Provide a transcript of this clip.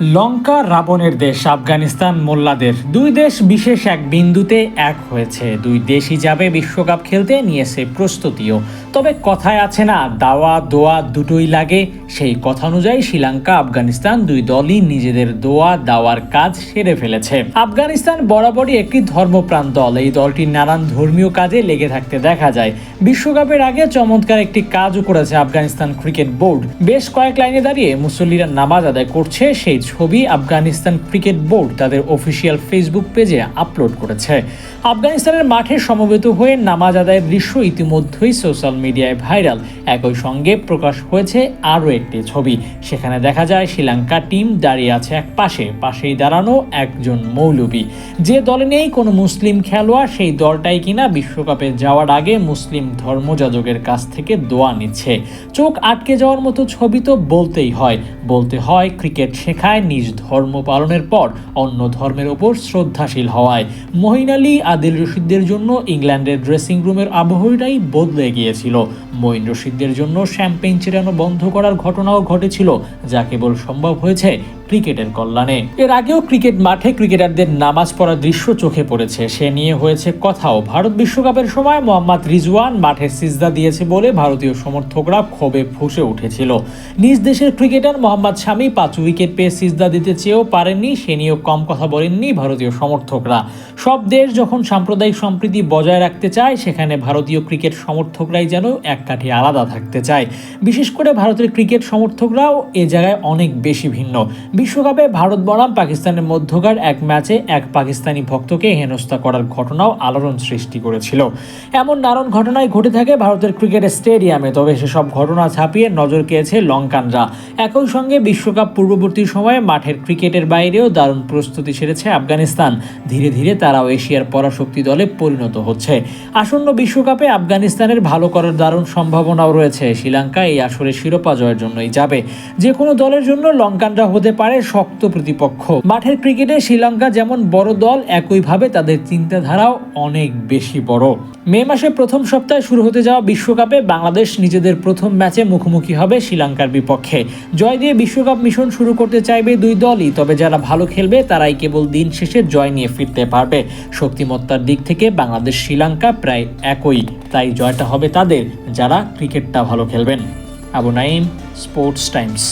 লঙ্কা রাবণের দেশ আফগানিস্তান মোল্লাদের। দুই দেশ বিশেষ এক বিন্দুতে এক হয়েছে। দুই দেশই যাবে বিশ্বকাপ খেলতে নিয়েছে প্রস্তুতিও। তবে কথায় আছে না, দাওয়া, দোয়া দুটোই লাগে। সেই কথা অনুযায়ী শ্রীলঙ্কা, আফগানিস্তান দুই দলই নিজেদের দোয়া, দাওয়ার কাজ সেরে ফেলেছে। আফগানিস্তান বরাবরই একটি ধর্মপ্রাণ দল। এই দলটি নানান ধর্মীয় কাজে লেগে থাকতে দেখা যায়। বিশ্বকাপের আগে চমৎকার একটি কাজও করেছে আফগানিস্তান ক্রিকেট বোর্ড। বেশ কয়েক লাইনে দাঁড়িয়ে মুসল্লিরা নামাজ আদায় করছে। সেই ছবি আফগানিস্তান ক্রিকেট বোর্ড তাদের অফিসিয়াল ফেসবুক পেজে আপলোড করেছে। আফগানিস্তানের মাঠে সমবেত হয়ে নামাজ আদায়ের দৃশ্য ইতিমধ্যেই সোশ্যাল মিডিয়ায় ভাইরাল। একই সঙ্গে প্রকাশ হয়েছে আরও একটি ছবি। সেখানে দেখা যায় শ্রীলঙ্কা টিম দাঁড়িয়ে আছে এক পাশে। পাশেই দাঁড়ানো একজন মৌলবী। যে দলে নেই কোনো মুসলিম খেলোয়াড়, সেই দলটাই কিনা বিশ্বকাপে যাওয়ার আগে মুসলিম ধর্মযাজকের কাছ থেকে দোয়া নিচ্ছে। চোখ আটকে যাওয়ার মতো ছবি তো বলতেই হয়। বলতে হয়, ক্রিকেট শেখায় নিজ ধর্ম পালনের পর অন্য ধর্মের ওপর শ্রদ্ধাশীল হওয়ায়। মহিন আলী, আদিল রশিদদের জন্য ইংল্যান্ডের ড্রেসিং রুমের আবহাওয়াটাই বদলে গিয়েছিল। মঈন রশিদদের জন্য শ্যাম্পেন চেরানো বন্ধ করার ঘটনাও ঘটেছিল যা কেবল সম্ভব হয়েছে ক্রিকেটের কল্যাণে। এর আগেও ক্রিকেট মাঠে ক্রিকেটারদের নামাজ পড়ার দৃশ্য চোখে পড়েছে। সে নিয়ে হয়েছে কথাও। ভারত বিশ্বকাপের সময় মোহাম্মদ রিজওয়ান মাঠে সিজদা দিয়েছে বলে ভারতীয় সমর্থকরা ক্ষোভে ফুসে উঠেছিল। নিজ দেশের ক্রিকেটার মোহাম্মদ শামি পাঁচ উইকেট পেয়ে সিজদা দিতে চেয়েও পারেননি। সে নিয়েও কম কথা বলেননি ভারতীয় সমর্থকরা। সব দেশ যখন সাম্প্রদায়িক সম্প্রীতি বজায় রাখতে চায়, সেখানে ভারতীয় ক্রিকেট সমর্থকরাই যেন এক কাঠি আলাদা থাকতে চায়। বিশেষ করে ভারতের ক্রিকেট সমর্থকরাও এ জায়গায় অনেক বেশি ভিন্ন। বিশ্বকাপে ভারত বনাম পাকিস্তানের মধ্যকার এক ম্যাচে এক পাকিস্তানি ভক্তকে হেনস্থা করার ঘটনাও আলোড়ন সৃষ্টি করেছিল। এমন নানান ঘটনায় ঘটে থাকে ভারতের ক্রিকেট স্টেডিয়ামে, তবে সেসব ঘটনা ছাপিয়ে নজর কেড়েছে লঙ্কানরা। একই সঙ্গে বিশ্বকাপ পূর্ববর্তী সময়ে মাঠের ক্রিকেটের বাইরেও দারুণ প্রস্তুতি সেরেছে আফগানিস্তান। ধীরে ধীরে তারাও এশিয়ার পরাশক্তি দলে পরিণত হচ্ছে। আসন্ন বিশ্বকাপে আফগানিস্তানের ভালো করার দারুণ সম্ভাবনাও রয়েছে। শ্রীলঙ্কা এই আসরে শিরোপা জয়ের জন্যই যাবে। যে কোনো দলের জন্য লঙ্কানরা হতে পারে শক্ত প্রতিপক্ষ। মাঠের ক্রিকেটে শ্রীলঙ্কা যেমন বড় দল, একইভাবে তাদের চিন্তাধারাও অনেক বেশি বড়। মে মাসে প্রথম সপ্তাহে শুরু হতে যাওয়া বিশ্বকাপে বাংলাদেশ নিজেদের প্রথম ম্যাচে মুখোমুখি হবে শ্রীলঙ্কার বিপক্ষে। জয় দিয়ে বিশ্বকাপ মিশন শুরু করতে চাইবে দুই দলই, তবে যারা ভালো খেলবে তারাই কেবল দিন শেষে জয় নিয়ে ফিরতে পারবে। শক্তিমত্তার দিক থেকে বাংলাদেশ শ্রীলঙ্কা প্রায় একই, তাই জয়টা হবে তাদের, যারা ক্রিকেটটা ভালো খেলবেন। Abu Naim sports times.